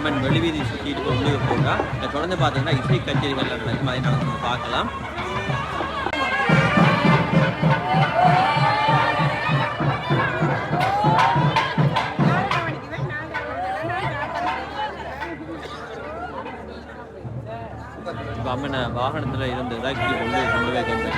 அம்மன் வெளிவீதி சுற்றிட்டு போய் உள்ளே போகிறா இதை தொடர்ந்து பார்த்தீங்கன்னா இசை கச்சேரிகள் நடக்கும் அதை நம்ம பார்க்கலாம். இப்போ அம்மனை வாகனத்தில் இருந்து இறக்கி கொண்டு கொண்டு போய் கொண்டு